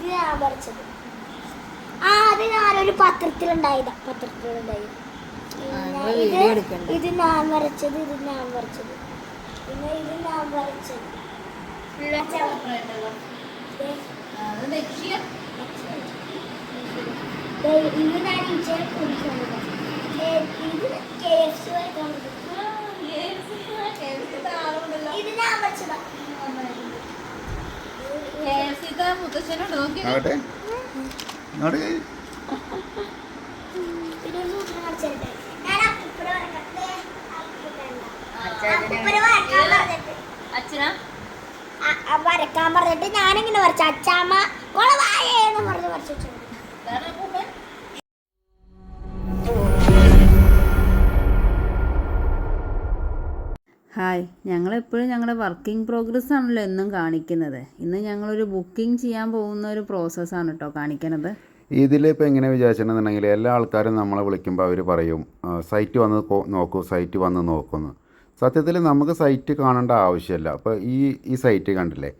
ഇത് ഞാൻ വരച്ചത്. ആ അത് ഞാനൊരു പത്രത്തിലുണ്ടായതാ. പത്രത്തിലുണ്ടായത് ഇത്. ഇത് ഞാൻ വരച്ചത് ഇത് ഞാൻ വരച്ചത്. പിന്നെ ഇത് ഞാൻ വരച്ചത്. ഇത് ഞാൻ ഈച്ചയെ കുടിക്കുന്നത് ഇത് കെ എഫ് സി വരയ്ക്കാൻ ഇത് ഞാൻ വരച്ചതാ. അപ്പൂപ്പന വരക്കാൻ പറഞ്ഞിട്ട് വരക്കാൻ ഞാനിങ്ങനെ വരച്ചു. അച്ചാമ്മ ഓളെ വായേന്ന് പറഞ്ഞ് വരച്ചു ഹായ്. ഞങ്ങളെപ്പോഴും ഞങ്ങളുടെ വർക്കിംഗ് പ്രോഗ്രസ് ആണല്ലോ എന്നും കാണിക്കുന്നത്. ഇന്ന് ഞങ്ങളൊരു ബുക്കിംഗ് ചെയ്യാൻ പോകുന്ന ഒരു പ്രോസസ്സാണ് കേട്ടോ കാണിക്കുന്നത് ഇതിലിപ്പോൾ എങ്ങനെ വിചാരിച്ചിട്ടുണ്ടെന്നുണ്ടെങ്കിൽ എല്ലാ ആൾക്കാരും നമ്മളെ വിളിക്കുമ്പോൾ അവർ പറയും സൈറ്റ് വന്ന് നോക്കൂ സൈറ്റ് വന്ന് നോക്കുമെന്ന് സത്യത്തിൽ നമുക്ക് സൈറ്റ് കാണേണ്ട ആവശ്യമില്ല അപ്പോൾ ഈ ഈ സൈറ്റ് കണ്ടില്ലേ?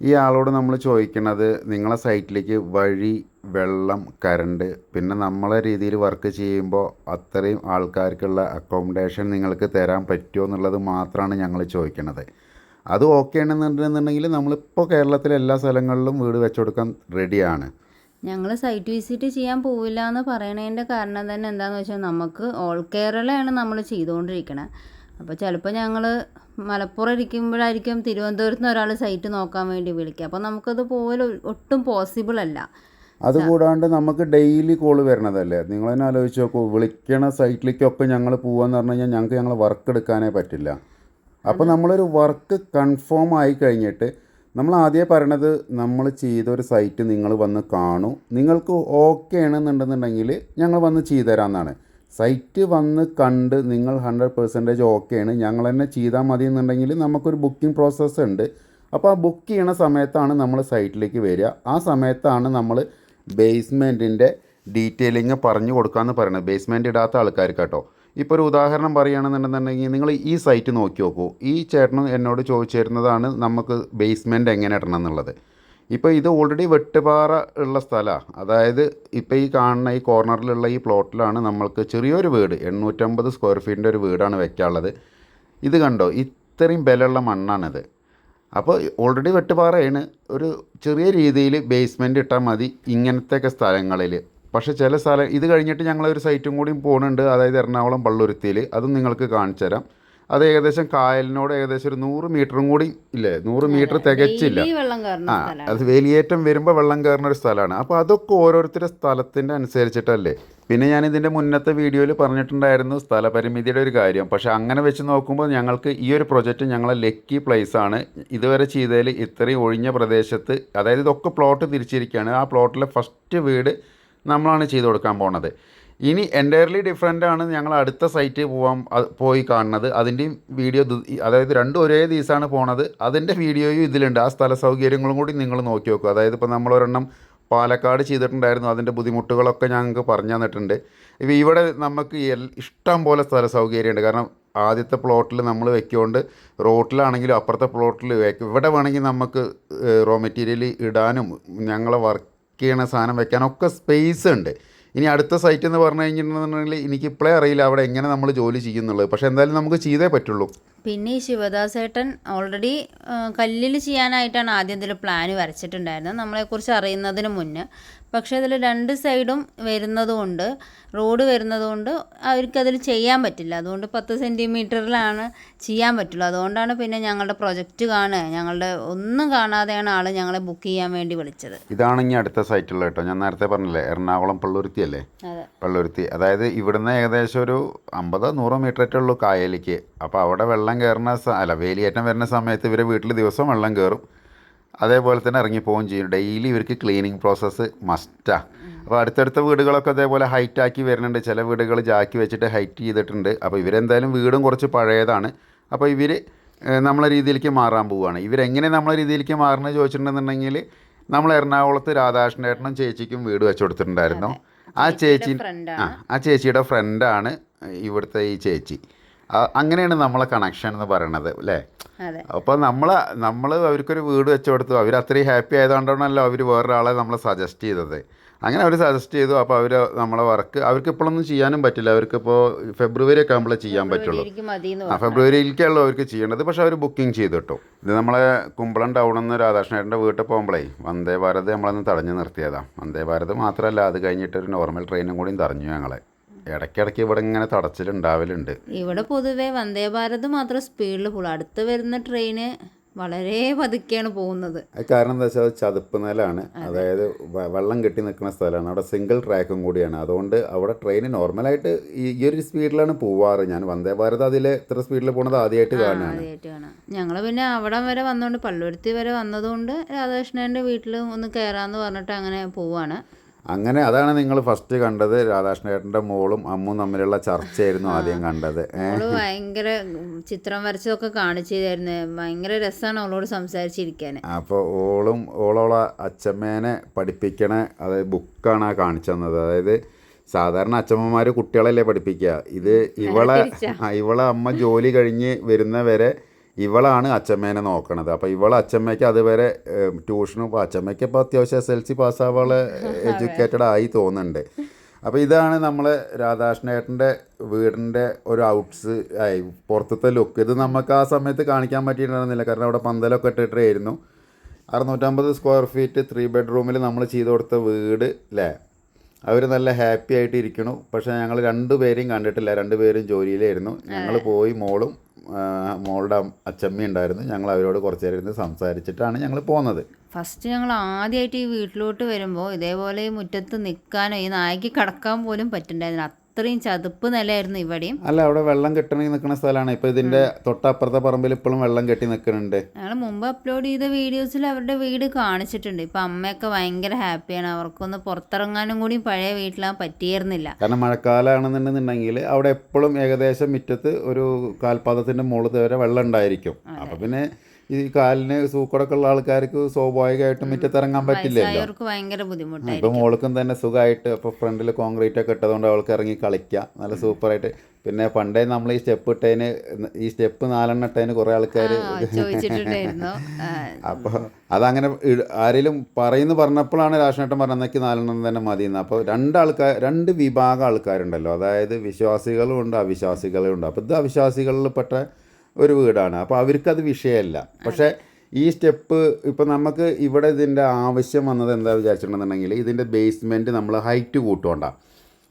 ഈ ആളോട് നമ്മൾ ചോദിക്കണത് നിങ്ങളെ സൈറ്റിലേക്ക് വഴി വെള്ളം കറണ്ട് പിന്നെ നമ്മളെ രീതിയിൽ വർക്ക് ചെയ്യുമ്പോൾ അത്രയും ആൾക്കാർക്കുള്ള അക്കോമഡേഷൻ നിങ്ങൾക്ക് തരാൻ പറ്റുമോ എന്നുള്ളത് മാത്രമാണ് ഞങ്ങൾ ചോദിക്കണത്. അത് ഓക്കെ ആണെന്നുണ്ടെന്നുണ്ടെങ്കിൽ നമ്മളിപ്പോൾ കേരളത്തിലെ എല്ലാ സ്ഥലങ്ങളിലും വീട് വെച്ചുകൊടുക്കാൻ റെഡിയാണ് ഞങ്ങൾ സൈറ്റ് വിസിറ്റ് ചെയ്യാൻ പോവില്ല എന്ന് പറയണതിന്റെ കാരണം തന്നെ എന്താണെന്ന് വെച്ചാൽ നമുക്ക് ഓൾ കേരളയാണ് നമ്മൾ ചെയ്തുകൊണ്ടിരിക്കണത് അപ്പോൾ ചിലപ്പോൾ ഞങ്ങൾ മലപ്പുറം ഇരിക്കുമ്പോഴായിരിക്കും തിരുവനന്തപുരത്ത് നിന്ന് ഒരാൾ സൈറ്റ് നോക്കാൻ വേണ്ടി വിളിക്കുക. അപ്പോൾ നമുക്കത് പോലെ ഒട്ടും പോസിബിൾ അല്ല. അതുകൂടാണ്ട് നമുക്ക് ഡെയിലി കോൾ വരണതല്ലേ? നിങ്ങൾ തന്നെ ആലോചിച്ച് നോക്കൂ. വിളിക്കണ സൈറ്റിലേക്കൊക്കെ ഞങ്ങൾ പോവാന്ന് പറഞ്ഞു കഴിഞ്ഞാൽ ഞങ്ങൾക്ക് ഞങ്ങൾ വർക്ക് എടുക്കാനേ പറ്റില്ല. അപ്പോൾ നമ്മളൊരു വർക്ക് കൺഫേം ആയി കഴിഞ്ഞിട്ട് നമ്മൾ ആദ്യം പറയണത് നമ്മൾ ചെയ്തൊരു സൈറ്റ് നിങ്ങൾ വന്ന് കാണൂ. നിങ്ങൾക്ക് ഓക്കെ ആണെന്നുണ്ടെന്നുണ്ടെങ്കിൽ ഞങ്ങൾ വന്ന് ചെയ്തു തരാമെന്നാണ് സൈറ്റ് വന്ന് കണ്ട് നിങ്ങൾ ഹൺഡ്രഡ് പെർസെന്റേജ് ഓക്കെയാണ് ഞങ്ങൾ തന്നെ ചെയ്താൽ മതി എന്നുണ്ടെങ്കിൽ നമുക്കൊരു ബുക്കിംഗ് പ്രോസസ്സ് ഉണ്ട്. അപ്പോൾ ആ ബുക്ക് ചെയ്യണ സമയത്താണ് നമ്മൾ സൈറ്റിലേക്ക് വരിക. ആ സമയത്താണ് നമ്മൾ ബേസ്മെന്റിന്റെ ഡീറ്റെയിലിങ് പറഞ്ഞു കൊടുക്കാമെന്ന് പറയുന്നത് ബേസ്മെന്റ് ഇടാത്ത ആൾക്കാർക്ക് കേട്ടോ. ഇപ്പോൾ ഒരു ഉദാഹരണം പറയുകയാണെന്നുണ്ടെന്നുണ്ടെങ്കിൽ നിങ്ങൾ ഈ സൈറ്റ് നോക്കി നോക്കൂ. ഈ ചേട്ടൻ എന്നോട് ചോദിച്ചിരുന്നതാണ് നമുക്ക് ബേസ്മെന്റ് എങ്ങനെ ഇടണം എന്നുള്ളത്. ഇപ്പോൾ ഇത് ഓൾറെഡി വെട്ടുപാറ ഉള്ള സ്ഥലമാണ് അതായത് ഇപ്പോൾ ഈ കാണുന്ന ഈ കോർണറിലുള്ള ഈ പ്ലോട്ടിലാണ് നമ്മൾക്ക് ചെറിയൊരു വീട് എണ്ണൂറ്റമ്പത് സ്ക്വയർ ഫീറ്റിന്റെ ഒരു വീടാണ് വെക്കാനുള്ളത്. ഇത് കണ്ടോ? ഇത്രയും ബലമുള്ള മണ്ണാണിത്. അപ്പോൾ ഓൾറെഡി വെട്ടുപാറയാണ്. ഒരു ചെറിയ രീതിയിൽ ബേസ്മെന്റ് ഇട്ടാൽ മതി ഇങ്ങനത്തെയൊക്കെ സ്ഥലങ്ങളിൽ പക്ഷേ ചില സ്ഥലം ഇത് കഴിഞ്ഞിട്ട് ഞങ്ങളൊരു സൈറ്റും കൂടി പോകുന്നുണ്ട് അതായത് എറണാകുളം പള്ളുരുത്തിയിൽ അതും നിങ്ങൾക്ക് കാണിച്ചു തരാം അത് ഏകദേശം കായലിനോട് ഏകദേശം ഒരു നൂറ് മീറ്ററും കൂടി ഇല്ലേ? നൂറ് മീറ്റർ തികച്ചില്ല. ആ അത് വേലിയേറ്റം വരുമ്പോൾ വെള്ളം കയറുന്ന ഒരു സ്ഥലമാണ്. അപ്പോൾ അതൊക്കെ ഓരോരുത്തരുടെ സ്ഥലത്തിന്റെ അനുസരിച്ചിട്ടല്ലേ? പിന്നെ ഞാൻ ഇതിന്റെ മുന്നത്തെ വീഡിയോയിൽ പറഞ്ഞിട്ടുണ്ടായിരുന്നു സ്ഥലപരിമിതിയുടെ ഒരു കാര്യം. പക്ഷേ അങ്ങനെ വെച്ച് നോക്കുമ്പോൾ ഞങ്ങൾക്ക് ഈ ഒരു പ്രൊജക്റ്റ് ഞങ്ങളെ ലക്കി പ്ലേസ് ആണ്. ഇതുവരെ ചെയ്തതിൽ ഇത്രയും ഒഴിഞ്ഞ പ്രദേശത്ത് അതായത് ഇതൊക്കെ പ്ലോട്ട് തിരിച്ചിരിക്കുകയാണ്. ആ പ്ലോട്ടിലെ ഫസ്റ്റ് വീട് നമ്മളാണ് ചെയ്തു കൊടുക്കാൻ പോണത്. ഇനി എന്റയർലി ഡിഫറെന്റ് ആണ് ഞങ്ങൾ അടുത്ത സൈറ്റ് പോവാൻ പോയി കാണുന്നത്. അതിന്റെയും വീഡിയോ അതായത് രണ്ടും ഒരേ ദിവസമാണ് പോണത്. അതിന്റെ വീഡിയോയും ഇതിലുണ്ട്. ആ സ്ഥല സൗകര്യങ്ങളും കൂടി നിങ്ങൾ നോക്കി നോക്കുക അതായത് ഇപ്പോൾ നമ്മളൊരെണ്ണം പാലക്കാട് ചെയ്തിട്ടുണ്ടായിരുന്നു. അതിന്റെ ബുദ്ധിമുട്ടുകളൊക്കെ ഞങ്ങൾക്ക് പറഞ്ഞു തന്നിട്ടുണ്ട്. ഇപ്പോൾ ഇവിടെ നമുക്ക് ഇഷ്ടം പോലെ സ്ഥല സൗകര്യമുണ്ട്. കാരണം ആദ്യത്തെ പ്ലോട്ടിൽ നമ്മൾ വെക്കുകൊണ്ട് റോട്ടിലാണെങ്കിലും അപ്പുറത്തെ പ്ലോട്ടിൽ വെക്കും ഇവിടെ വേണമെങ്കിൽ നമുക്ക് റോ മെറ്റീരിയൽ ഇടാനും ഞങ്ങളെ വർക്ക് ചെയ്യണ സാധനം വെക്കാനൊക്കെ സ്പേസ് ഉണ്ട്. ഇനി അടുത്ത സൈറ്റ് എന്ന് പറഞ്ഞു കഴിഞ്ഞിട്ടുണ്ടെങ്കിൽ എനിക്ക് ഇപ്പോഴേ അറിയില്ല അവിടെ എങ്ങനെ നമ്മൾ ജോലി ചെയ്യുന്നുള്ളത് പക്ഷേ എന്തായാലും നമുക്ക് ചെയ്തേ പറ്റുള്ളൂ. പിന്നെ ഈ ശിവദാസേട്ടൻ ഓൾറെഡി കല്ലിൽ ചെയ്യാനായിട്ടാണ് ആദ്യം ഇതിൽ പ്ലാൻ വരച്ചിട്ടുണ്ടായിരുന്നത്. നമ്മളെക്കുറിച്ച് അറിയുന്നതിന് മുന്നേ. പക്ഷേ അതിൽ രണ്ട് സൈഡും വരുന്നതുകൊണ്ട് റോഡ് വരുന്നതുകൊണ്ട് അവർക്കതിൽ ചെയ്യാൻ പറ്റില്ല. അതുകൊണ്ട് പത്ത് സെന്റിമീറ്ററിലാണ് ചെയ്യാൻ പറ്റുള്ളൂ. അതുകൊണ്ടാണ് പിന്നെ ഞങ്ങളുടെ പ്രൊജക്റ്റ് കാണുക. ഞങ്ങളുടെ ഒന്നും കാണാതെയാണ് ആൾ ഞങ്ങളെ ബുക്ക് ചെയ്യാൻ വേണ്ടി വിളിച്ചത്. ഇതാണ് ഇനി അടുത്ത സൈറ്റുള്ള കേട്ടോ. ഞാൻ നേരത്തെ പറഞ്ഞില്ലേ എറണാകുളം പള്ളുരുത്തി അല്ലേ പള്ളുരുത്തി. അതായത് ഇവിടുന്ന് ഏകദേശം ഒരു അമ്പതോ നൂറോ മീറ്റർ ഉള്ളൂ കായലിക്ക്. അപ്പോൾ അവിടെ വെള്ളം കയറുന്ന അല്ല വേലിയേറ്റം വരുന്ന സമയത്ത് ഇവരെ വീട്ടിൽ ദിവസം വെള്ളം കയറും അതേപോലെ തന്നെ ഇറങ്ങി പോവുകയും ചെയ്യും. ഡെയിലി ഇവർക്ക് ക്ലീനിങ് പ്രോസസ്സ് മസ്റ്റാ അപ്പോൾ അടുത്തടുത്ത വീടുകളൊക്കെ അതേപോലെ ഹൈറ്റ് ആക്കി വരുന്നുണ്ട്. ചില വീടുകൾ ജാക്കി വെച്ചിട്ട് ഹൈറ്റ് ചെയ്തിട്ടുണ്ട്. അപ്പോൾ ഇവരെന്തായാലും വീടും കുറച്ച് പഴയതാണ്. അപ്പോൾ ഇവർ നമ്മളെ രീതിയിലേക്ക് മാറാൻ പോവുകയാണ്. ഇവരെങ്ങനെ നമ്മളെ രീതിയിലേക്ക് മാറണമെന്ന് ചോദിച്ചിട്ടുണ്ടെന്നുണ്ടെങ്കിൽ നമ്മൾ എറണാകുളത്ത് രാധാകൃഷ്ണേട്ടനും ചേച്ചിക്കും വീട് വെച്ച് കൊടുത്തിട്ടുണ്ടായിരുന്നു. ആ ചേച്ചി ആ ആ ചേച്ചിയുടെ ഫ്രണ്ടാണ് ഇവിടുത്തെ ഈ ചേച്ചി. അങ്ങനെയാണ് നമ്മളെ കണക്ഷൻ എന്ന് പറയണത് അല്ലേ അപ്പോൾ നമ്മൾ നമ്മൾ അവർക്കൊരു വീട് വെച്ച് കൊടുത്തു അവർ അത്രയും ഹാപ്പി ആയതുകൊണ്ടാണല്ലോ അവർ വേറൊരാളെ നമ്മളെ സജസ്റ്റ് ചെയ്തത്. അങ്ങനെ അവർ സജസ്റ്റ് ചെയ്തു അപ്പോൾ അവർ നമ്മളെ വർക്ക് അവർക്ക് ഇപ്പോഴൊന്നും ചെയ്യാനും പറ്റില്ല അവർക്കിപ്പോൾ ഫെബ്രുവരി ഒക്കെ ആകുമ്പോഴേ ചെയ്യാൻ പറ്റുള്ളൂ. എന്ന് ആ ഫെബ്രുവരിയിലേക്കുള്ള അവർക്ക് ചെയ്യേണ്ടത് പക്ഷെ അവർ ബുക്കിംഗ് ചെയ്തു കേട്ടോ ഇത് നമ്മളെ കുമ്പളം ടൗൺ നിന്ന് രാധാകൃഷ്ണേട്ടന്റെ വീട്ടിൽ പോകുമ്പോഴേ വന്ദേ ഭാരത് നമ്മളൊന്ന് തടഞ്ഞു നിർത്തിയതാണ് വന്ദേ ഭാരത് മാത്രമല്ല അത് കഴിഞ്ഞിട്ട് ഒരു നോർമൽ ട്രെയിനും കൂടിയും തടഞ്ഞു ഞങ്ങളെ. ഇടയ്ക്കിടയ്ക്ക് ഇവിടെ ഇങ്ങനെ തടച്ചിലുണ്ടാവലുണ്ട് ഇവിടെ പൊതുവെ വന്ദേ ഭാരത് മാത്രം സ്പീഡിൽ പോകും അടുത്ത് വരുന്ന ട്രെയിന് വളരെ പതുക്കെയാണ് പോകുന്നത്. അത് കാരണം എന്താ വെച്ചാൽ ചതുപ്പ് നിലാണ് അതായത് വെള്ളം കെട്ടി നിൽക്കുന്ന സ്ഥലമാണ്. അവിടെ സിംഗിൾ ട്രാക്കും കൂടിയാണ്. അതുകൊണ്ട് അവിടെ ട്രെയിൻ നോർമലായിട്ട് ഈ ഒരു സ്പീഡിലാണ് പോവാറ്. ഞാൻ വന്ദേ ഭാരത് അതിൽ ഇത്ര സ്പീഡിൽ പോണത് ആദ്യമായിട്ട് കാണാം. ഞങ്ങൾ പിന്നെ അവിടം വരെ വന്നുകൊണ്ട് പള്ളുരുത്തി വരെ വന്നതുകൊണ്ട് രാധാകൃഷ്ണന്റെ വീട്ടിൽ ഒന്ന് കയറാന്ന് പറഞ്ഞിട്ട് അങ്ങനെ പോവാണ്. അങ്ങനെ അതാണ് നിങ്ങൾ ഫസ്റ്റ് കണ്ടത് രാധാകൃഷ്ണേട്ടന്റെ മോളും അമ്മും തമ്മിലുള്ള ചർച്ചയായിരുന്നു ആദ്യം കണ്ടത്? ഭയങ്കര ചിത്രം വരച്ചതൊക്കെ കാണിച്ചു തരുന്നു ഭയങ്കര രസമാണ് അവളോട് സംസാരിച്ചിരിക്കാൻ അപ്പോൾ ഓളും ഓളോള അച്ഛമ്മേനെ പഠിപ്പിക്കണ അതായത് ബുക്കാണ് ആ കാണിച്ചു തന്നത്. അതായത് സാധാരണ അച്ഛമ്മമാർ കുട്ടികളല്ലേ പഠിപ്പിക്കുക ഇത് ഇവളെ ഇവളെ അമ്മ ജോലി കഴിഞ്ഞ് വരുന്നവരെ ഇവളാണ് അച്ഛമ്മേനെ നോക്കണത്. അപ്പോൾ ഇവൾ അച്ഛമ്മയ്ക്ക് അതുവരെ ട്യൂഷനും ഇപ്പോൾ അച്ഛമ്മയ്ക്ക് ഇപ്പോൾ അത്യാവശ്യം എസ് എൽ സി പാസ്സാവാളെ എഡ്യൂക്കേറ്റഡ് ആയി തോന്നുന്നുണ്ട്. അപ്പോൾ ഇതാണ് നമ്മൾ രാധാകൃഷ്ണേട്ടന്റെ വീടിന്റെ ഒരു ഔട്ട്സ് ആയി. പുറത്തത്തെ ലുക്ക് ഇത് നമുക്ക് ആ സമയത്ത് കാണിക്കാൻ പറ്റിയിട്ടുണ്ടായിരുന്നില്ല. കാരണം അവിടെ പന്തലൊക്കെ ഇട്ടിട്ടായിരുന്നു. അറുന്നൂറ്റമ്പത് സ്ക്വയർ ഫീറ്റ് ത്രീ ബെഡ്റൂമിൽ നമ്മൾ ചെയ്തു കൊടുത്ത വീട് അല്ലേ അവർ നല്ല ഹാപ്പി ആയിട്ട് ഇരിക്കണു. പക്ഷേ ഞങ്ങൾ രണ്ടുപേരെയും കണ്ടിട്ടില്ല. രണ്ടുപേരും ജോലിയിലായിരുന്നു. ഞങ്ങൾ പോയി മോളും മോളുടെ അച്ചമ്മ ഉണ്ടായിരുന്നു. ഞങ്ങൾ അവരോട് കുറച്ച് നേരം ഇരുന്ന് സംസാരിച്ചിട്ടാണ് ഞങ്ങൾ പോകുന്നത് ഫസ്റ്റ് ഞങ്ങൾ ആദ്യമായിട്ട് ഈ വീട്ടിലോട്ട് വരുമ്പോൾ ഇതേപോലെ ഈ മുറ്റത്ത് നിൽക്കാനോ ഈ നായ്ക്ക് കിടക്കാൻ പോലും പറ്റുന്നുണ്ടായിരുന്നില്ല അത്രയും ചതുപ്പ് നിലയായിരുന്നു ഇവിടെയും. അല്ല അവിടെ വെള്ളം കെട്ടണി നിൽക്കുന്ന സ്ഥലമാണ്. ഇപ്പൊ ഇതിന്റെ തൊട്ടപ്പുറത്തെ പറമ്പിൽ ഇപ്പോഴും വെള്ളം കെട്ടി നിൽക്കുന്നുണ്ട് ഞങ്ങൾ മുമ്പ് അപ്ലോഡ് ചെയ്ത വീഡിയോസിൽ അവരുടെ വീട് കാണിച്ചിട്ടുണ്ട്. ഇപ്പൊ അമ്മയൊക്കെ ഭയങ്കര ഹാപ്പിയാണ്. അവർക്കൊന്ന് പുറത്തിറങ്ങാനും കൂടി പഴയ വീട്ടിലാ പറ്റിയിരുന്നില്ല. കാരണം മഴക്കാലമാണെന്നുണ്ടെന്നുണ്ടെങ്കിൽ അവിടെ എപ്പോഴും ഏകദേശം മുറ്റത്ത് ഒരു കാൽപാദത്തിന്റെ മുകളിൽ വരെ വെള്ളം ഉണ്ടായിരിക്കും. അപ്പൊ പിന്നെ ഈ കാലിന് സൂക്കടൊക്കെ ഉള്ള ആൾക്കാർക്ക് സ്വാഭാവികമായിട്ടും മുറ്റത്തിറങ്ങാൻ പറ്റില്ലല്ലോ. ഇപ്പൊ ഭയങ്കര ബുദ്ധിമുട്ടായി ഇപ്പം മോൾക്കും തന്നെ സുഖമായിട്ട് ഇപ്പൊ ഫ്രണ്ടിൽ കോൺക്രീറ്റ് ഒക്കെ ഇട്ടതുകൊണ്ട് അവൾക്ക് ഇറങ്ങി കളിക്കാം. നല്ല സൂപ്പറായിട്ട്. പിന്നെ പണ്ടേ നമ്മൾ ഈ സ്റ്റെപ്പ് ഇട്ടതിന് ഈ സ്റ്റെപ്പ് നാലെണ്ണം ഇട്ടതിന് കുറെ ആൾക്കാർ അപ്പൊ അതങ്ങനെ ആരെങ്കിലും പറയുന്നു പറഞ്ഞപ്പോഴാണ് രാഷ്ട്രീയം പറഞ്ഞ എന്നൊക്കെ നാലെണ്ണം തന്നെ മതി എന്ന് അപ്പോൾ രണ്ടാൾക്കാർ രണ്ട് വിഭാഗം ആൾക്കാരുണ്ടല്ലോ. അതായത് വിശ്വാസികളും ഉണ്ട് അവിശ്വാസികളും ഉണ്ട്. അപ്പോൾ ഇത് അവിശ്വാസികളിൽ പെട്ട ഒരു വീടാണ്. അപ്പോൾ അവർക്കത് വിഷയമല്ല. പക്ഷേ ഈ സ്റ്റെപ്പ് ഇപ്പോൾ നമുക്ക് ഇവിടെ ഇതിന്റെ ആവശ്യം വന്നത് എന്താ വിചാരിച്ചിട്ടുണ്ടെന്നുണ്ടെങ്കിൽ ഇതിന്റെ ബേസ്മെന്റ് നമ്മൾ ഹൈറ്റ് കൂട്ടുകൊണ്ടാണ്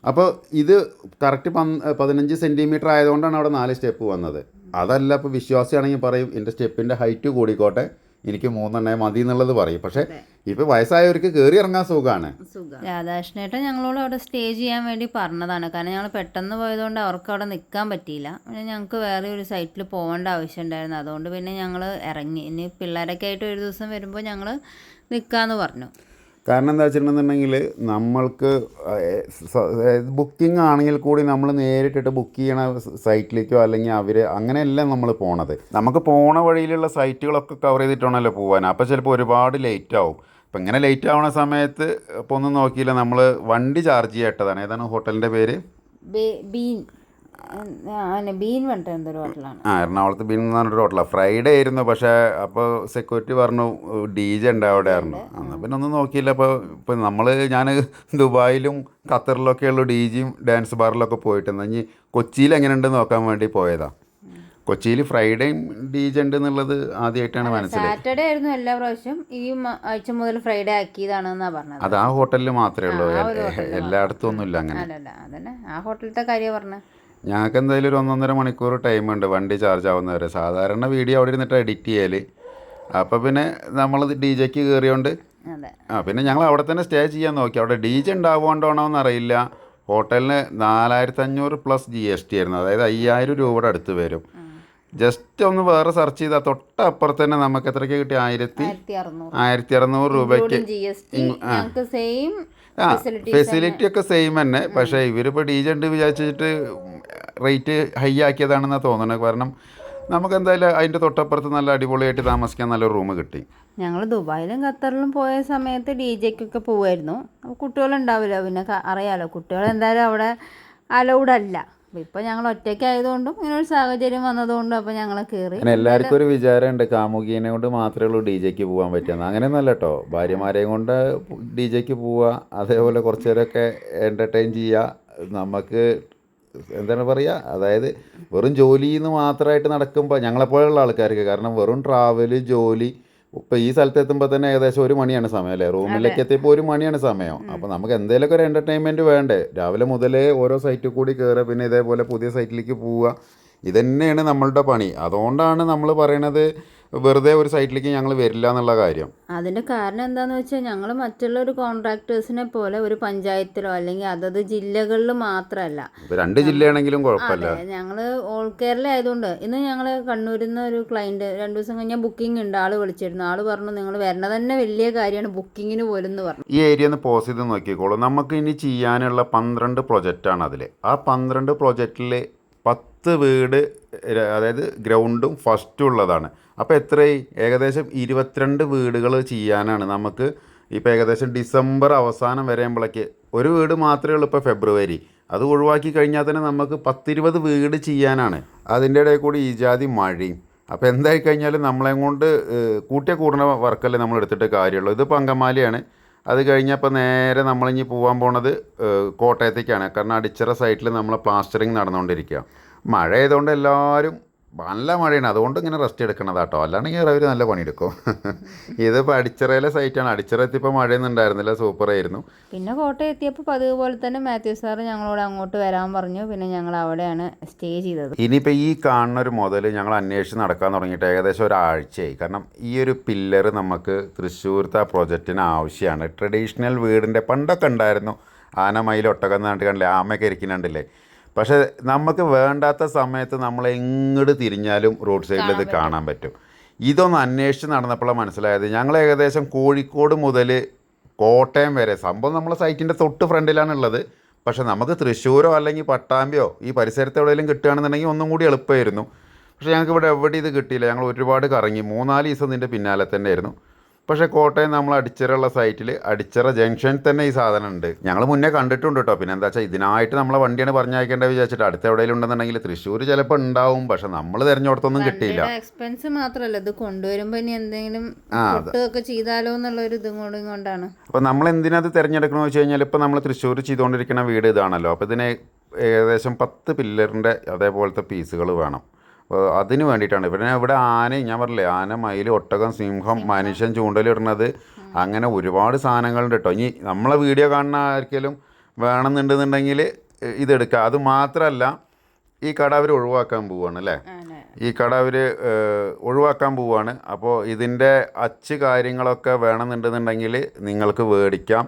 അപ്പോൾ ഇത് കറക്റ്റ് പന് പതിനഞ്ച് സെന്റിമീറ്റർ ആയതുകൊണ്ടാണ് അവിടെ നാല് സ്റ്റെപ്പ് വന്നത്. അതല്ല ഇപ്പോൾ വിശ്വാസിയാണെങ്കിൽ പറയും എന്റെ സ്റ്റെപ്പിന്റെ ഹൈറ്റ് കൂടിക്കോട്ടെ. എനിക്ക് മൂന്നെണ്ണേ മതി എന്നുള്ളത് പറയും. പക്ഷെ ഇപ്പൊ വയസ്സായവർക്ക് കേറി ഇറങ്ങാൻ സുഖമാണ് രാധാകൃഷ്ണേട്ടൻ ഞങ്ങളോട് അവിടെ സ്റ്റേ ചെയ്യാൻ വേണ്ടി പറഞ്ഞതാണ്. കാരണം ഞങ്ങൾ പെട്ടെന്ന് പോയതുകൊണ്ട് അവർക്ക് അവിടെ നിൽക്കാൻ പറ്റിയില്ല. പിന്നെ ഞങ്ങൾക്ക് വേറെ ഒരു സൈറ്റിൽ പോകേണ്ട ആവശ്യം ഉണ്ടായിരുന്നു അതുകൊണ്ട് പിന്നെ ഞങ്ങൾ ഇറങ്ങി. ഇനി പിള്ളേരൊക്കെ ആയിട്ട് ഒരു ദിവസം വരുമ്പോൾ ഞങ്ങൾ നിൽക്കാന്ന് പറഞ്ഞു. കാരണം എന്താ വെച്ചിട്ടുണ്ടെന്നുണ്ടെങ്കിൽ നമ്മൾക്ക് ബുക്കിംഗ് ആണെങ്കിൽ കൂടി നമ്മൾ നേരിട്ടിട്ട് ബുക്ക് ചെയ്യണ സൈറ്റിലേക്കോ അല്ലെങ്കിൽ അവർ അങ്ങനെയല്ല നമ്മൾ പോണത്. നമുക്ക് പോണ വഴിയിലുള്ള സൈറ്റുകളൊക്കെ കവർ ചെയ്തിട്ടാണല്ലോ പോകാൻ അപ്പോൾ ചിലപ്പോൾ ഒരുപാട് ലേറ്റ് ആവും. അപ്പം ഇങ്ങനെ ലേറ്റ് ആവുന്ന സമയത്ത് ഇപ്പോൾ ഒന്നും നോക്കിയില്ല. നമ്മൾ വണ്ടി ചാർജ് ചെയ്യട്ടതാണ്. ഏതാണ് ഹോട്ടലിന്റെ പേര്? ബീൻ. ആ, എറണാകുളത്ത് ബീൻ എന്ന് പറഞ്ഞൊരു ഹോട്ടലാണ് ഫ്രൈഡേ ആയിരുന്നു പക്ഷേ അപ്പോൾ സെക്യൂരിറ്റി പറഞ്ഞു ഡി ജെ ഉണ്ട് അവിടെ ആയിരുന്നു എന്നാൽ പിന്നെ ഒന്നും നോക്കിയില്ല അപ്പോൾ ഇപ്പം നമ്മൾ ഞാൻ ദുബായിലും ഖത്തറിലൊക്കെ ഉള്ള ഡി ജിയും ഡാൻസ് ബാറിലൊക്കെ പോയിട്ടുണ്ട് ഇനി കൊച്ചിയിൽ എങ്ങനെയുണ്ട് നോക്കാൻ വേണ്ടി പോയതാ. കൊച്ചിയിൽ ഫ്രൈഡേയും ഡി ജെ ഉണ്ട് എന്നുള്ളത് ആദ്യമായിട്ടാണ് മനസ്സിലായത്. സാറ്റർഡേ ആയിരുന്നു എല്ലാ പ്രാവശ്യം ഈ ആഴ്ച മുതൽ ഫ്രൈഡേ ആക്കിയതാണെന്നാണ് പറഞ്ഞത്. അത് ആ ഹോട്ടലിൽ മാത്രമേ ഉള്ളൂ. എല്ലായിടത്തും ഒന്നുമില്ല അങ്ങനെ. ആ ഹോട്ടലത്തെ കാര്യം പറഞ്ഞത് ഞങ്ങൾക്ക് എന്തായാലും ഒരു ഒന്നൊന്നര മണിക്കൂർ ടൈമുണ്ട് വണ്ടി ചാർജ് ആവുന്നവരെ. സാധാരണ വീഡിയോ അവിടെ ഇരുന്നിട്ട് എഡിറ്റ് ചെയ്യൽ അപ്പോൾ പിന്നെ നമ്മൾ ഡി ജെക്ക് കയറിയോണ്ട് ആ പിന്നെ ഞങ്ങൾ അവിടെ തന്നെ സ്റ്റേ ചെയ്യാൻ നോക്കി. അവിടെ ഡി ജെ ഉണ്ടാവുകൊണ്ടാണോ എന്നറിയില്ല ഹോട്ടലിന് നാലായിരത്തി അഞ്ഞൂറ് പ്ലസ് ജി എസ് ടി ആയിരുന്നു. അതായത് അയ്യായിരം രൂപയുടെ അടുത്ത് വരും. ജസ്റ്റ് ഒന്ന് വേറെ സെർച്ച് ചെയ്താൽ തൊട്ടപ്പുറത്ത് തന്നെ നമുക്ക് എത്രയ്ക്ക് കിട്ടി? ആയിരത്തി ആയിരത്തി അറുന്നൂറ്. രൂപയ്ക്ക് സെയിം ആ ഫെസിലിറ്റി ഒക്കെ സെയിം തന്നെ. പക്ഷേ ഇവരിപ്പോൾ ഡി ജെ ഉണ്ട് വിചാരിച്ചിട്ട് റേറ്റ് ഹൈ ആക്കിയതാണെന്നാണ് തോന്നുന്നത് കാരണം നമുക്ക് എന്തായാലും അതിന്റെ തൊട്ടപ്പുറത്ത് നല്ല അടിപൊളിയായിട്ട് താമസിക്കാൻ നല്ല റൂം കിട്ടി. ഞങ്ങൾ ദുബായിലും ഖത്തറിലും പോയ സമയത്ത് ഡി ജെക്കൊക്കെ പോവായിരുന്നു. കുട്ടികളുണ്ടാവില്ല. പിന്നെ അറിയാലോ കുട്ടികൾ എന്തായാലും അവിടെ അലൗഡ് അല്ല. ഇപ്പം ഞങ്ങൾ ഒറ്റയ്ക്കായതുകൊണ്ടും ഇങ്ങനെ ഒരു സാഹചര്യം വന്നതുകൊണ്ടും അപ്പം ഞങ്ങൾ കയറി അങ്ങനെ എല്ലാവർക്കും ഒരു വിചാരമുണ്ട്. കാമുകീനെ കൊണ്ട് മാത്രമേ ഉള്ളൂ ഡി ജെക്ക് പോകാൻ പറ്റുന്നത് അങ്ങനെയൊന്നുമല്ല കേട്ടോ ഭാര്യമാരെയും കൊണ്ട് ഡി ജെക്ക് പോവുക അതേപോലെ കുറച്ച് നേരമൊക്കെ എന്റർടൈൻ ചെയ്യുക നമുക്ക് എന്താണ് പറയുക അതായത് വെറും ജോലിയിൽ നിന്ന് മാത്രമായിട്ട് നടക്കുമ്പോൾ ഞങ്ങളെപ്പോലെയുള്ള ആൾക്കാർക്ക്. കാരണം വെറും ട്രാവൽ ജോലി ഇപ്പോൾ ഈ സ്ഥലത്ത് എത്തുമ്പോൾ തന്നെ ഏകദേശം ഒരു മണിയാണ് സമയം അല്ലേ? റൂമിലേക്ക് എത്തിയപ്പോൾ ഒരു മണിയാണ് സമയം. അപ്പോൾ നമുക്ക് എന്തെങ്കിലുമൊക്കെ ഒരു എന്റർടൈൻമെന്റ് വേണ്ടേ? രാവിലെ മുതലേ ഓരോ സൈറ്റിൽ കൂടി കയറുക പിന്നെ ഇതേപോലെ പുതിയ സൈറ്റിലേക്ക് പോവുക ഇതന്നെയാണ് നമ്മളുടെ പണി. അതുകൊണ്ടാണ് നമ്മൾ പറയണത് വെറുതെ ഒരു സൈറ്റിലേക്ക് ഞങ്ങൾ വരില്ല എന്നുള്ള കാര്യം. അതിന്റെ കാരണം എന്താന്ന് വെച്ചാൽ ഞങ്ങൾ മറ്റുള്ള ഒരു കോൺട്രാക്ടേഴ്സിനെ പോലെ ഒരു പഞ്ചായത്തിലോ അല്ലെങ്കിൽ അതത് ജില്ലകളിൽ മാത്രമല്ല രണ്ട് ജില്ലയാണെങ്കിലും കുഴപ്പമില്ല. ഞങ്ങൾ ഓൾ കേരള ആയതുകൊണ്ട് ഇന്ന് ഞങ്ങൾ കണ്ണൂരിൽ നിന്ന് ഒരു ക്ലയന്റ് രണ്ടു ദിവസം കഴിഞ്ഞാൽ ബുക്കിംഗ് ഉണ്ട്. ആൾ വിളിച്ചിരുന്നു. ആൾ പറഞ്ഞു നിങ്ങൾ വരണ തന്നെ വലിയ കാര്യമാണ്. ബുക്കിങ്ങിന് പോലും എന്ന് പറഞ്ഞു. ഈ ഏരിയ ഒന്ന് പോസ് ചെയ്ത് നോക്കിക്കോളൂ. നമുക്ക് ഇനി ചെയ്യാനുള്ള പന്ത്രണ്ട് ആണ് അതിൽ ആ പന്ത്രണ്ട് പ്രൊജക്റ്റിൽ പത്ത് വീട് അതായത് ഗ്രൗണ്ടും ഫസ്റ്റും ഉള്ളതാണ്. അപ്പോൾ എത്രയായി? ഏകദേശം ഇരുപത്തിരണ്ട് വീടുകൾ ചെയ്യാനാണ്. നമുക്ക് ഇപ്പോൾ ഏകദേശം ഡിസംബർ അവസാനം വരെയുമ്പോഴേക്ക് ഒരു വീട് മാത്രമേ ഉള്ളൂ ഇപ്പോൾ ഫെബ്രുവരി. അത് ഒഴിവാക്കി കഴിഞ്ഞാൽ തന്നെ നമുക്ക് പത്തിരുപത് വീട് ചെയ്യാനാണ്. അതിന്റെ ഇടയിൽ കൂടി ഈ ജാതി മഴയും. അപ്പോൾ എന്തായി കഴിഞ്ഞാലും നമ്മളെ കൊണ്ട് കൂട്ടിയ കൂടുന്ന വർക്കല്ലേ നമ്മൾ എടുത്തിട്ട് കാര്യമുള്ളൂ. ഇതിപ്പോൾ അങ്കമാലിയാണ്. അത് കഴിഞ്ഞപ്പോൾ നേരെ നമ്മളിനി പോകാൻ പോണത് കോട്ടയത്തേക്കാണ്. കാരണം അടിച്ചിറ സൈറ്റിൽ നമ്മൾ പ്ലാസ്റ്ററിങ് നടന്നുകൊണ്ടിരിക്കുക. മഴ ആയതുകൊണ്ട് എല്ലാവരും നല്ല മഴയാണ്. അതുകൊണ്ട് ഇങ്ങനെ റെസ്റ്റ് എടുക്കണതാട്ടോ അല്ലാണെങ്കിൽ റവര് നല്ല പണിയെടുക്കും. ഇതിപ്പോൾ അടിച്ചിറയിലെ സൈറ്റാണ് അടിച്ചിറ എത്തിയപ്പോൾ മഴയൊന്നും ഉണ്ടായിരുന്നില്ല. സൂപ്പറായിരുന്നു പിന്നെ കോട്ടയം എത്തിയപ്പോൾ പതിവ് പോലെ തന്നെ മാത്യു സാർ ഞങ്ങളോട് അങ്ങോട്ട് വരാൻ പറഞ്ഞു. പിന്നെ ഞങ്ങൾ അവിടെയാണ് സ്റ്റേ ചെയ്തത്. ഇനിയിപ്പോൾ ഈ കാണുന്ന ഒരു മുതൽ ഞങ്ങൾ അന്വേഷിച്ച് നടക്കാൻ തുടങ്ങിയിട്ട് ഏകദേശം ഒരാഴ്ചയായി. കാരണം ഈ ഒരു പില്ലർ നമുക്ക് തൃശ്ശൂർത്തെ പ്രോജക്റ്റിന് ആവശ്യമാണ്. ട്രഡീഷണൽ വീടിന്റെ പണ്ടൊക്കെ ഉണ്ടായിരുന്നു. ആന മയിൽ ഒട്ടകം നാട്ട് കണ്ടില്ലേ? ആമയൊക്കെ ഇരിക്കുന്നുണ്ടല്ലേ? പക്ഷേ നമുക്ക് വേണ്ടാത്ത സമയത്ത് നമ്മൾ എങ്ങോട്ട് തിരിഞ്ഞാലും റോഡ് സൈഡിൽ ഇത് കാണാൻ പറ്റും. ഇതൊന്ന് അന്വേഷിച്ച് നടന്നപ്പോഴാണ് മനസ്സിലായത്. ഞങ്ങൾ ഏകദേശം കോഴിക്കോട് മുതൽ കോട്ടയം വരെ. സംഭവം നമ്മളെ സൈറ്റിന്റെ തൊട്ട് ഫ്രണ്ടിലാണുള്ളത് പക്ഷെ നമുക്ക് തൃശ്ശൂരോ അല്ലെങ്കിൽ പട്ടാമ്പിയോ ഈ പരിസരത്ത് എവിടെയെങ്കിലും കിട്ടുകയാണെന്നുണ്ടെങ്കിൽ ഒന്നും കൂടി എളുപ്പമായിരുന്നു. പക്ഷേ ഞങ്ങൾക്ക് ഇവിടെ എവിടെ ഇത് കിട്ടിയില്ല. ഞങ്ങൾ ഒരുപാട് കറങ്ങി. മൂന്നാൽ ദിവസം ഇതിന്റെ പിന്നാലെ തന്നെ ആയിരുന്നു. പക്ഷേ കോട്ടയം നമ്മൾ അടിച്ചിറയുള്ള സൈറ്റിൽ അടിച്ചിറ ജംഗ്ഷനിൽ തന്നെ ഈ സാധനം ഉണ്ട്. ഞങ്ങൾ മുന്നേ കണ്ടിട്ടുണ്ട് കേട്ടോ പിന്നെ എന്താ വെച്ചാൽ ഇതിനായിട്ട് നമ്മളെ വണ്ടിയാണ് പറഞ്ഞയക്കേണ്ടത് വിചാരിച്ചിട്ട് അടുത്ത എവിടെയെങ്കിലും ഉണ്ടെന്നുണ്ടെങ്കിൽ തൃശ്ശൂർ ചിലപ്പോൾ ഉണ്ടാവും. പക്ഷെ നമ്മൾ തിരഞ്ഞെടുത്തൊന്നും കിട്ടിയില്ല. എക്സ്പെൻസ് മാത്രമല്ല ഇത് കൊണ്ടുവരുമ്പോൾ ഇനി എന്തെങ്കിലും ചെയ്താലോ എന്നുള്ള ഒരു ഇതും കൂടി കൊണ്ടാണ്. അപ്പോൾ നമ്മൾ എന്തിനത് തിരഞ്ഞെടുക്കണമെന്ന് വെച്ച് കഴിഞ്ഞാൽ ഇപ്പോൾ നമ്മൾ തൃശ്ശൂർ ചെയ്തുകൊണ്ടിരിക്കുന്ന വീട് ഇതാണല്ലോ. അപ്പോൾ ഇതിന് ഏകദേശം പത്ത് പില്ലറിന്റെ അതേപോലത്തെ പീസുകൾ വേണം. അതിന് വേണ്ടിയിട്ടാണ്. പിന്നെ ഇവിടെ ആന ഞാൻ പറഞ്ഞില്ലേ ആന മയിൽ ഒട്ടകം സിംഹം മനുഷ്യൻ ചൂണ്ടലിടുന്നത് അങ്ങനെ ഒരുപാട് സാധനങ്ങളുണ്ട് കേട്ടോ ഇനി നമ്മളെ വീഡിയോ കാണുന്ന ആർക്കെങ്കിലും വേണമെന്നുണ്ടെന്നുണ്ടെങ്കിൽ ഇതെടുക്കുക അത് മാത്രമല്ല ഈ കട അവർ ഒഴിവാക്കാൻ പോവുകയാണ് അല്ലേ? ഈ കട അവർ ഒഴിവാക്കാൻ പോവുകയാണ് അപ്പോൾ ഇതിന്റെ അച്ച് കാര്യങ്ങളൊക്കെ വേണമെന്നുണ്ടെന്നുണ്ടെങ്കിൽ നിങ്ങൾക്ക് മേടിക്കാം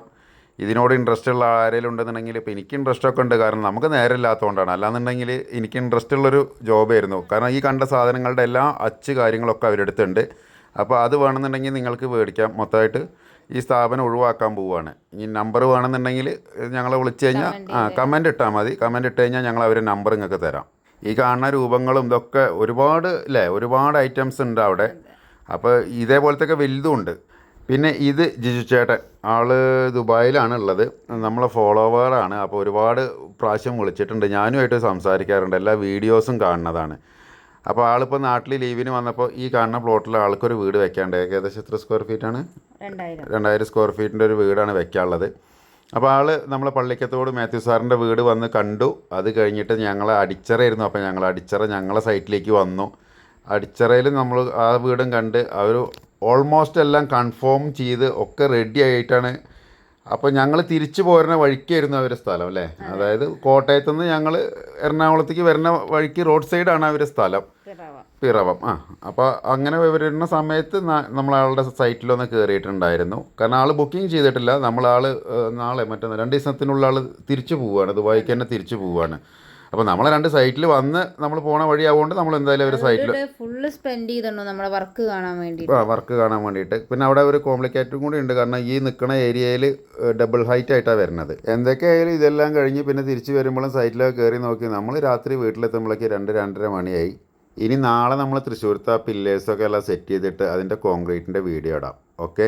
ഇതിനോട് ഇൻട്രസ്റ്റ് ഉള്ള ആരെങ്കിലും ഉണ്ടെന്നുണ്ടെങ്കിൽ ഇപ്പോൾ എനിക്ക് ഇൻട്രസ്റ്റ് ഒക്കെ ഉണ്ട്. കാരണം നമുക്ക് നേരമില്ലാത്തതുകൊണ്ടാണ്. അല്ലാന്നുണ്ടെങ്കിൽ എനിക്ക് ഇൻട്രസ്റ്റ് ഉള്ളൊരു ജോബായിരുന്നു കാരണം ഈ കണ്ട സാധനങ്ങളുടെ എല്ലാ അച്ച് കാര്യങ്ങളൊക്കെ അവരെടുത്തുണ്ട്. അപ്പോൾ അത് വേണമെന്നുണ്ടെങ്കിൽ നിങ്ങൾക്ക് മേടിക്കാം. മൊത്തമായിട്ട് ഈ സ്ഥാപനം ഒഴിവാക്കാൻ പോവുകയാണ്. ഈ നമ്പർ വേണമെന്നുണ്ടെങ്കിൽ ഞങ്ങളെ വിളിച്ചു കഴിഞ്ഞാൽ ആ കമന്റ് ഇട്ടാൽ മതി. കമന്റ് ഇട്ട് കഴിഞ്ഞാൽ ഞങ്ങൾ അവരെ നമ്പർ നിങ്ങൾക്ക് തരാം. ഈ കാണുന്ന രൂപങ്ങളും ഇതൊക്കെ ഒരുപാട് അല്ലേ ഒരുപാട് ഐറ്റംസ് ഉണ്ട് അവിടെ. അപ്പോൾ ഇതേപോലത്തെ ഒക്കെ വലുതും ഉണ്ട്. പിന്നെ ഇത് ജിജു ചേട്ടൻ ആൾ ദുബായിലാണ് ഉള്ളത് നമ്മളെ ഫോളോവറാണ്. അപ്പോൾ ഒരുപാട് പ്രാവശ്യം വിളിച്ചിട്ടുണ്ട്. ഞാനുമായിട്ട് സംസാരിക്കാറുണ്ട്. എല്ലാ വീഡിയോസും കാണുന്നതാണ്. അപ്പോൾ ആളിപ്പോൾ നാട്ടിൽ ലീവിന് വന്നപ്പോൾ ഈ കാണുന്ന പ്ലോട്ടിൽ ആൾക്കൊരു വീട് വെക്കാണ്ട് ഏകദേശം എത്ര സ്ക്വയർ ഫീറ്റാണ് രണ്ടായിരം. സ്ക്വയർ ഫീറ്റിന്റെ ഒരു വീടാണ് വെക്കാനുള്ളത്. അപ്പോൾ ആൾ നമ്മളെ പള്ളിക്കത്തോട് മാത്യു സാറിന്റെ വീട് വന്ന് കണ്ടു. അത് കഴിഞ്ഞിട്ട് ഞങ്ങൾ അടിച്ചറയായിരുന്നു. അപ്പോൾ ഞങ്ങൾ അടിച്ചറ ഞങ്ങളെ സൈറ്റിലേക്ക് വന്നു. അടിച്ചറയിൽ നമ്മൾ ആ വീടും കണ്ട് അവർ ഓൾമോസ്റ്റ് എല്ലാം കൺഫേം ചെയ്ത് ഒക്കെ റെഡി ആയിട്ടാണ്. അപ്പോൾ ഞങ്ങൾ തിരിച്ചു പോരുന്ന വഴിക്കായിരുന്നു അവരുടെ സ്ഥലം അല്ലേ? അതായത് കോട്ടയത്തു നിന്ന് ഞങ്ങൾ എറണാകുളത്തേക്ക് വരുന്ന വഴിക്ക് റോഡ് സൈഡാണ് അവരുടെ സ്ഥലം. പിറവം. ആ അപ്പോൾ അങ്ങനെ വരുന്ന സമയത്ത് നമ്മളാളുടെ സൈറ്റിലൊന്ന് കയറിയിട്ടുണ്ടായിരുന്നു കാരണം ആൾ ബുക്കിംഗ് ചെയ്തിട്ടില്ല. നമ്മളാൾ നാളെ മറ്റൊന്ന് രണ്ട് ദിവസത്തിനുള്ള ആൾ തിരിച്ചു പോവുകയാണ് ദുബായിക്ക് തന്നെ തിരിച്ചു പോവുകയാണ് അപ്പോൾ നമ്മൾ രണ്ട് സൈറ്റിൽ വന്ന് നമ്മൾ പോണ വഴി വഴിയാവുകൊണ്ട് നമ്മൾ എന്തായാലും ഒരു സൈറ്റിൽ ഫുള്ള് സ്പെൻഡ് ചെയ്തോ നമ്മുടെ വർക്ക് കാണാൻ വേണ്ടി വർക്ക് കാണാൻ വേണ്ടിയിട്ട്. പിന്നെ അവിടെ ഒരു കോംപ്ലിക്കേറ്റും കൂടി ഉണ്ട്. കാരണം ഈ നിൽക്കുന്ന ഏരിയയിൽ ഡബിൾ ഹൈറ്റ് ആയിട്ടാണ് വരുന്നത്. എന്തൊക്കെയായാലും ഇതെല്ലാം കഴിഞ്ഞ് പിന്നെ തിരിച്ച് വരുമ്പോഴും സൈറ്റിലൊക്കെ കയറി നോക്കി. നമ്മൾ രാത്രി വീട്ടിലെത്തുമ്പോഴേക്ക് രണ്ട് രണ്ടര മണിയായി. ഇനി നാളെ നമ്മൾ തൃശ്ശൂരത്തെ ആ പില്ലേഴ്സൊക്കെ എല്ലാം സെറ്റ് ചെയ്തിട്ട് അതിന്റെ കോൺക്രീറ്റിന്റെ വീഡിയോ ഇടാം. ഓക്കെ